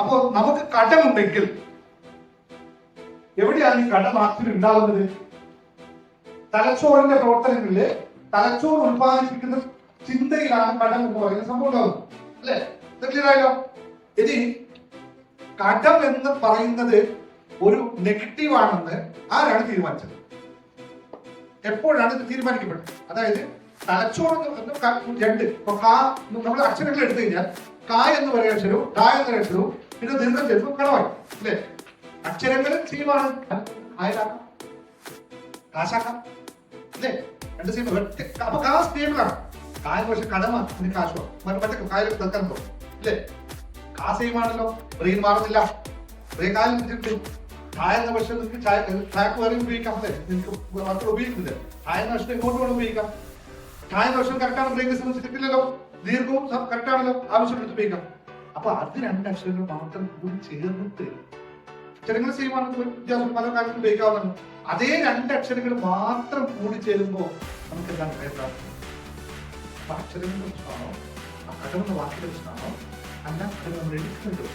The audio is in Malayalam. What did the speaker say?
അപ്പോ നമുക്ക് കടമുണ്ടെങ്കിൽ എവിടെയാണ് ഈ കടം ആക്ച്വലി ഉണ്ടാവുന്നത് തലച്ചോറിന്റെ പ്രവർത്തനങ്ങളിൽ തലച്ചോർ ഉത്പാദിപ്പിക്കുന്ന ചിന്തയിലാണ് കടം എന്ന് പറയുന്ന സംഭവം ഉണ്ടാവുന്നത്. അല്ലേ? ഇത് ക്ലിയർ ആയല്ലോ? ഇനി കടം എന്ന് പറയുന്നത് ഒരു നെഗറ്റീവ് ആണെന്ന് ആരാണ് തീരുമാനിച്ചത്? എപ്പോഴാണ് ഇത് തീരുമാനിക്കപ്പെട്ടത്? അതായത് തലച്ചോർ രണ്ട്. ഇപ്പൊ കാ നമ്മൾ അക്ഷരങ്ങൾ എടുത്തു കഴിഞ്ഞാൽ കാ എന്ന് പറയുന്ന അക്ഷരവും കാ എന്ന അക്ഷരവും പിന്നെ ദീർഘം ചേർക്കും കടമായി അല്ലേ സെയിമാണ് ആയതാക്കാം കാശാക്കാം അല്ലേ? രണ്ട് സീമ അപ്പൊ കാ സ്റ്റേബിളാണ് കായ പക്ഷെ കടമാണ് കാശോ മറ്റേ കായൽ തൽക്കാൻ പോകും അല്ലേ? കാ ബ്രെയിൻ മാറുന്നില്ല. ബ്രെയിൻ കാലം വെച്ചിട്ട് ചായ എന്ന പക്ഷെ നിങ്ങൾക്ക് ചായ ചായക്ക് വേറെ ഉപയോഗിക്കാം അല്ലേ? നിങ്ങൾക്ക് മക്കൾ ഉപയോഗിക്കുന്നില്ല. ചായ എന്ന പക്ഷേ ഇങ്ങോട്ട് വേണം ഉപയോഗിക്കാം? ചായ എന്ന പക്ഷേ കറക്റ്റാണ് ബ്രെയിനെ സംബന്ധിച്ചിട്ടില്ലല്ലോ ദീർഘവും കറക്റ്റ് ആണല്ലോ. ആവശ്യമെടുത്ത് ഉപയോഗിക്കാം. അപ്പൊ അത് രണ്ട് അക്ഷരങ്ങൾ മാത്രം കൂടി ചേർന്നിട്ട് അക്ഷരങ്ങൾ സെയിം ആണ് വ്യത്യാസം പല കാര്യങ്ങൾ ഉപയോഗിക്കാവുന്നതാണ്. അതേ രണ്ട് അക്ഷരങ്ങൾ മാത്രം കൂടി ചേരുമ്പോൾ നമുക്ക് എന്താണ് അപ്പൊ അക്ഷരങ്ങളുടെ പ്രശ്നമാണോ ആ കഥ വാക്കിന്റെ പ്രശ്നമാണോ അല്ല അത് നമ്മൾ എടുക്കുന്നുണ്ടോ.